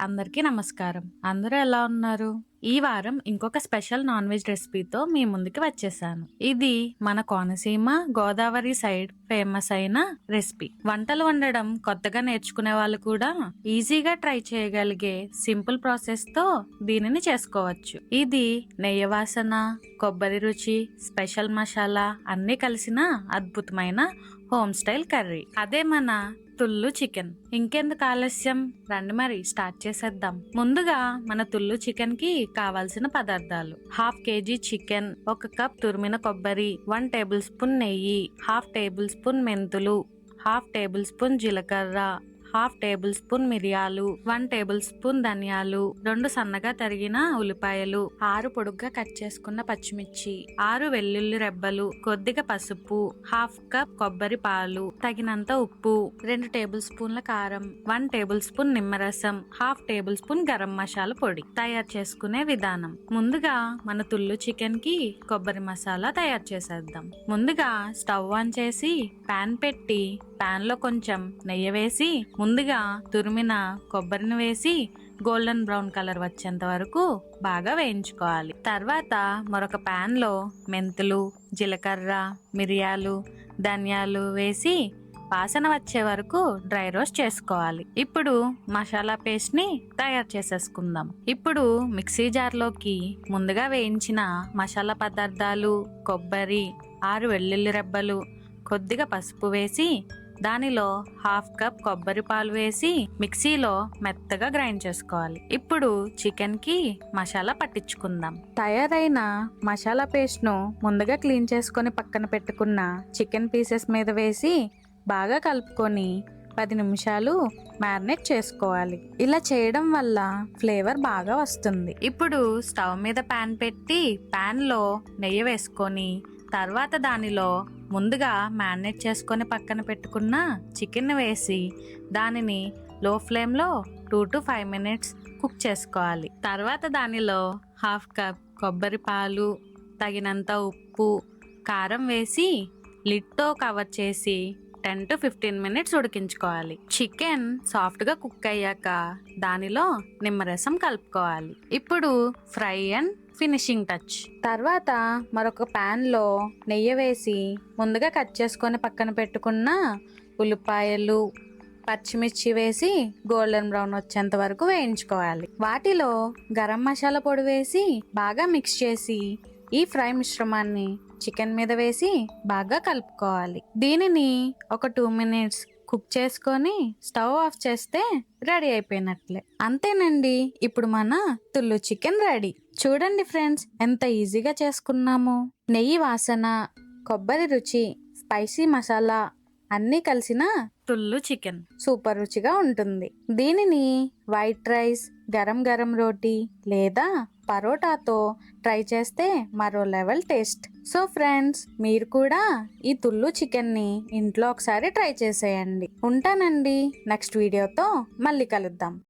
అందరికీ నమస్కారం. అందరూ ఎలా ఉన్నారు? ఈ వారం ఇంకొక స్పెషల్ నాన్ వెజ్ రెసిపీతో మీ ముందుకి వచ్చేసాను. ఇది మన కోనసీమ గోదావరి సైడ్ ఫేమస్ అయిన రెసిపీ. వంటలు వండడం కొత్తగా నేర్చుకునే వాళ్ళు కూడా ఈజీగా ట్రై చేయగలిగే సింపుల్ ప్రాసెస్తో దీనిని చేసుకోవచ్చు. ఇది నెయ్యి వాసన కొబ్బరి రుచి స్పెషల్ మసాలా అన్ని కలిసిన అద్భుతమైన హోమ్ స్టైల్ కర్రీ. అదే మన తుల్లు చికెన్. ఇంకెందుకు ఆలస్యం? రండి మరి స్టార్ట్ చేసేద్దాం. ముందుగా మన తుల్లు చికెన్కి కావాల్సిన పదార్థాలు. హాఫ్ కేజీ చికెన్ ఒక కప్ తురిమిన కొబ్బరి వన్ టేబుల్ స్పూన్ నెయ్యి హాఫ్ టేబుల్ స్పూన్ మెంతులు హాఫ్ టేబుల్ స్పూన్ జీలకర్ర హాఫ్ టేబుల్ స్పూన్ మిరియాలు వన్ టేబుల్ స్పూన్ ధనియాలు రెండు సన్నగా తరిగిన ఉల్లిపాయలు ఆరు పొడుగ్గా కట్ చేసుకున్న పచ్చిమిర్చి ఆరు వెల్లుల్లి రెబ్బలు కొద్దిగా పసుపు హాఫ్ కప్ కొబ్బరి పాలు తగినంత ఉప్పు రెండు టేబుల్ స్పూన్ల కారం వన్ టేబుల్ స్పూన్ నిమ్మరసం half tablespoon garam masala పొడి తయారు చేసుకునే విధానం. ముందుగా మన తుల్లు చికెన్కి కొబ్బరి మసాలా తయారు చేసేద్దాం. ముందుగా స్టవ్ ఆన్ చేసి పాన్ పెట్టి ప్యాన్లో కొంచెం నెయ్యి వేసి ముందుగా తురిమిన కొబ్బరిని వేసి గోల్డెన్ బ్రౌన్ కలర్ వచ్చేంత వరకు బాగా వేయించుకోవాలి. తర్వాత మరొక ప్యాన్లో మెంతులు జీలకర్ర మిరియాలు ధనియాలు వేసి వాసన వచ్చే వరకు డ్రై రోస్ట్ చేసుకోవాలి. ఇప్పుడు మసాలా పేస్ట్ని తయారు చేసేసుకుందాం. ఇప్పుడు మిక్సీ జార్లోకి ముందుగా వేయించిన మసాలా పదార్థాలు కొబ్బరి ఆరు వెల్లుల్లి రెబ్బలు కొద్దిగా పసుపు వేసి దానిలో హాఫ్ కప్ కొబ్బరి పాలు వేసి మిక్సీలో మెత్తగా గ్రైండ్ చేసుకోవాలి. ఇప్పుడు చికెన్కి మసాలా పట్టించుకుందాం. తయారైన మసాలా పేస్ట్ను ముందుగా క్లీన్ చేసుకొని పక్కన పెట్టుకున్న చికెన్ పీసెస్ మీద వేసి బాగా కలుపుకొని పది నిమిషాలు మ్యారినేట్ చేసుకోవాలి. ఇలా చేయడం వల్ల ఫ్లేవర్ బాగా వస్తుంది. ఇప్పుడు స్టవ్ మీద పాన్ పెట్టి ప్యాన్లో నెయ్యి వేసుకొని తర్వాత దానిలో ముందుగా మ్యారినేట్ చేసుకొని పక్కన పెట్టుకున్న చికెన్ వేసి దానిని లో ఫ్లేమ్లో two to five minutes cook చేసుకోవాలి. తర్వాత దానిలో హాఫ్ కప్ కొబ్బరి పాలు తగినంత ఉప్పు కారం వేసి లిట్తో కవర్ చేసి టెన్ టు ఫిఫ్టీన్ మినిట్స్ ఉడికించుకోవాలి. చికెన్ సాఫ్ట్గా కుక్ అయ్యాక దానిలో నిమ్మరసం కలుపుకోవాలి. ఇప్పుడు ఫ్రై అండ్ ఫినిషింగ్ టచ్. తర్వాత మరొక ప్యాన్లో నెయ్యి వేసి ముందుగా కట్ చేసుకొని పక్కన పెట్టుకున్న ఉల్లిపాయలు పచ్చిమిర్చి వేసి గోల్డెన్ బ్రౌన్ వచ్చేంత వరకు వేయించుకోవాలి. వాటిలో గరం మసాలా పొడి వేసి బాగా మిక్స్ చేసి ఈ ఫ్రై మిశ్రమాన్ని చికెన్ మీద వేసి బాగా కలుపుకోవాలి. దీనిని ఒక టూ మినిట్స్ కుక్ చేసుకొని స్టవ్ ఆఫ్ చేస్తే రెడీ అయిపోయినట్లే. అంతేనండి ఇప్పుడు మన తుల్లు చికెన్ రెడీ. చూడండి ఫ్రెండ్స్ ఎంత ఈజీగా చేసుకున్నాము. నెయ్యి వాసన కొబ్బరి రుచి స్పైసీ మసాలా అన్నీ కలిసిన తుల్లు చికెన్. సూపర్ రుచిగా ఉంటుంది. దీనిని వైట్ రైస్ గరం గరం రోటీ లేదా పరోటాతో ట్రై చేస్తే మరో లెవెల్ టేస్ట్. సో ఫ్రెండ్స్ మీరు కూడా ఈ తుల్లు చికెన్ని ఇంట్లో ఒకసారి ట్రై చేసేయండి. ఉంటానండి. నెక్స్ట్ వీడియోతో మళ్ళీ కలుద్దాం.